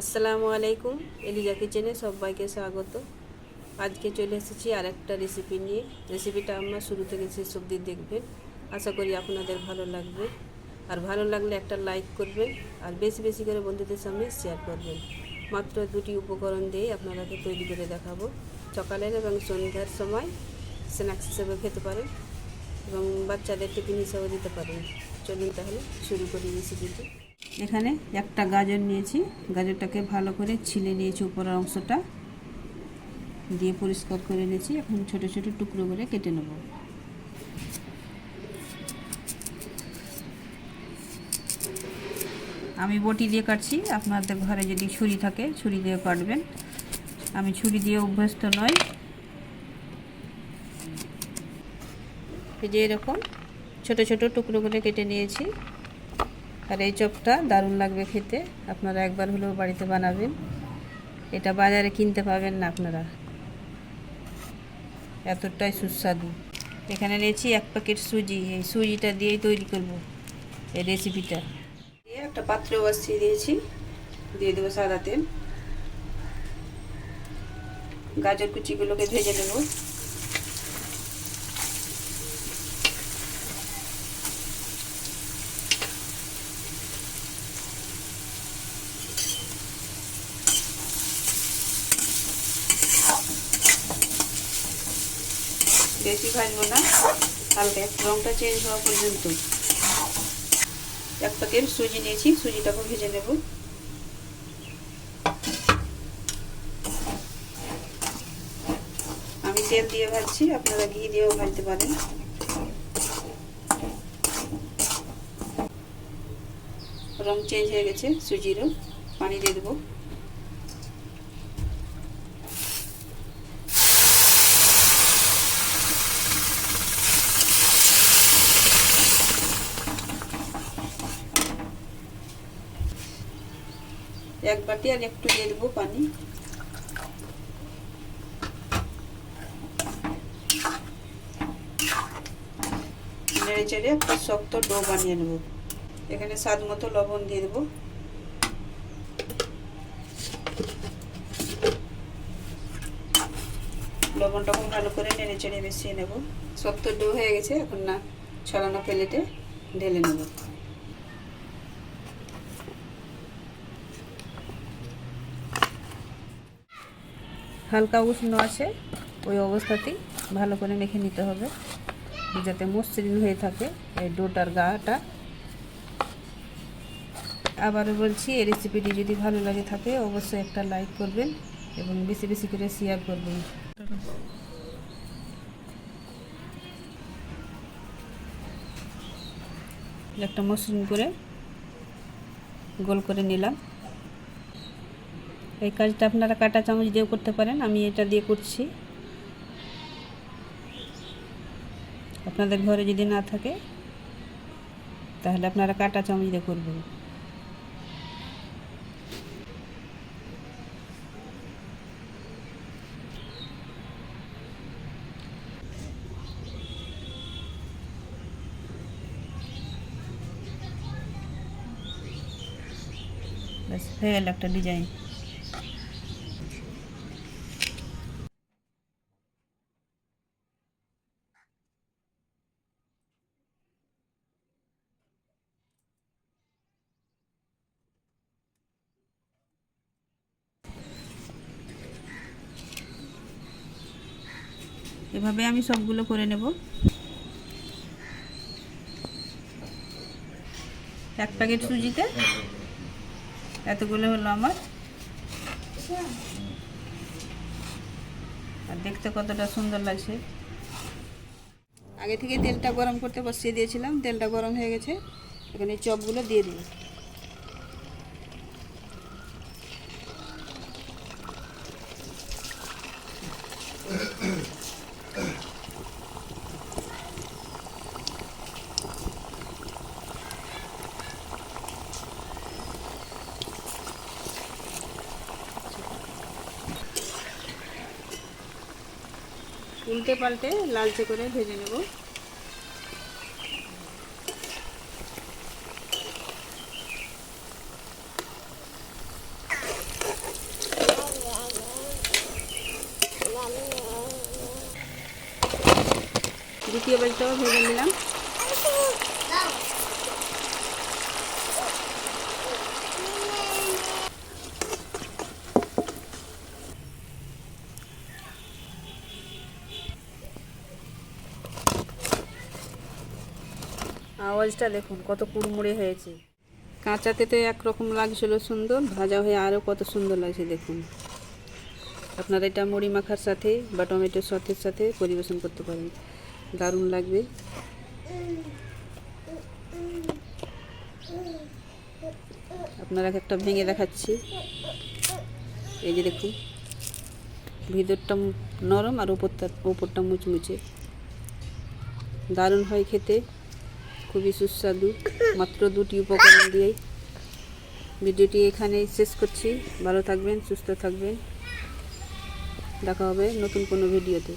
আসসালামু আলাইকুম, এলিজা কিচেনে সবাইকে স্বাগত। আজকে চলে এসেছি আরেকটা রেসিপি নিয়ে। রেসিপিটা আমরা শুরু থেকে শেষ অবধি দেখবেন। আশা করি আপনাদের ভালো লাগবে। আর ভালো লাগলে একটা লাইক করবেন। আর বেশি বেশি করে বন্ধুদের সামনে শেয়ার করবেন। মাত্র দুটি উপকরণ দিয়ে আপনারাকে তৈরি করে দেখাবো। সকালের এবং সন্ধ্যার সময় স্ন্যাক্স হিসেবে খেতে পারেন এবং বাচ্চাদের টিফিন হিসাবে দিতে পারেন। চলুন তাহলে শুরু করি রেসিপিটি এখানে একটা গাজর নিয়েছি। গাজরটাকে ভালো করে ছিলে নিয়েছি উপরের অংশটা। দিয়ে পরিষ্কার করে নিয়েছি। এখন ছোট ছোট টুকরো করে কেটে নেব। আমি বটি দিয়ে কাটছি। আপনাদের ঘরে যদি ছুরি থাকে, ছুরি দিয়ে কাটবেন। আমি ছুরি দিয়ে অভ্যস্ত নই। এই যে এরকম ছোট ছোট টুকরো করে কেটে নিয়েছি। আর এই চপটা দারুণ লাগবে খেতে। আপনারা একবার হলেও বাড়িতে বানাবেন। এটা বাজারে কিনতে পাবেন না আপনারা। এতটাই সুস্বাদু। এখানে নিয়েছি এক প্যাকেট সুজি। এই সুজিটা দিয়েই তৈরি করব এই রেসিপিটা দিয়ে একটা পাত্র বসিয়ে দিয়েছি। দিয়ে দেবো সাদা তেল। গাজর কুচিগুলোকে ভেজে নেব। বেশি ভাজবো না। হালকা রঙটা চেঞ্জ হওয়া পর্যন্ত। এক প্যাকেট সুজি নিয়েছি সুজিটাকে ভেজে নেব। আমি তেল দিয়ে ভাজছি, আপনারা ঘি দিয়েও ভাজতে পারেন। রং চেঞ্জ হয়ে গেছে, সুজিরও। পানি দিয়ে দেবো। এক বাটি আর একটু দিয়ে দেবো পানি। নেড়ে চেড়ে একটা শক্ত ডো বানিয়ে নেব। এখানে স্বাদ মতো লবণ দিয়ে দেবো। লবণটা খুব ভালো করে নেড়ে চেড়ে মিশিয়ে নেব। শক্ত ডো হয়ে গেছে, এখন না ছড়ানো প্লেটে ঢেলে নেব। হালকা উষ্ণ আছে, ওই অবস্থাতেই ভালো করে মেখে নিতে হবে। যাতে মসৃণ হয়ে থাকে এই ডোটার গাটা। আবারও বলছি, এই রেসিপিটি যদি ভালো লাগে থাকে, অবশ্যই একটা লাইক করবেন এবং বেশি বেশি করে শেয়ার করবেন। একটা মসৃণ করে গোল করে নিলাম। এই কাজটা আপনারা কাটা চামচ দিয়েও করতে পারেন, আমি এটা দিয়ে করছি। আপনাদের ঘরে যদি না থাকে, তাহলে আপনারা কাটা চামচ দিয়ে করবেন। ব্যাস, হয়ে গেল একটা ডিজাইন। এভাবে আমি সবগুলো করে নেব। এক প্যাকেট সুজিতে এতগুলো হলো আমার। আর দেখতে কতটা সুন্দর লাগছে। আগে থেকে তেলটা গরম করতে বসিয়ে দিয়েছিলাম, তেলটা গরম হয়ে গেছে। এখানে চপগুলো দিয়ে দিই উল্টে পাল্টে লালচে করে ভেজে নেব। দ্বিতীয় বেলটাও ভেজে নিলাম। আওয়াজটা দেখুন, কত কুড়মুড়ে হয়েছে। কাঁচাতে তো একরকম লাগছিল সুন্দর, ভাজা হয়ে আরও কত সুন্দর লাগছে দেখুন। আপনারা এটা মুড়ি মাখার সাথে বা টমেটো সসের সাথে পরিবেশন করতে পারেন। দারুণ লাগবে। আপনারা একটা ভেঙে দেখাচ্ছি। এই যে দেখুন, ভিতরটা নরম আর উপরটা উপরটা মুচমুচে। দারুণ হয় খেতে। খুবই সুস্বাদু। মাত্র দুটি উপকরণ দিয়েই ভিডিওটি এখানেই শেষ করছি। ভালো থাকবেন, সুস্থ থাকবেন। দেখা হবে নতুন কোনো ভিডিওতে।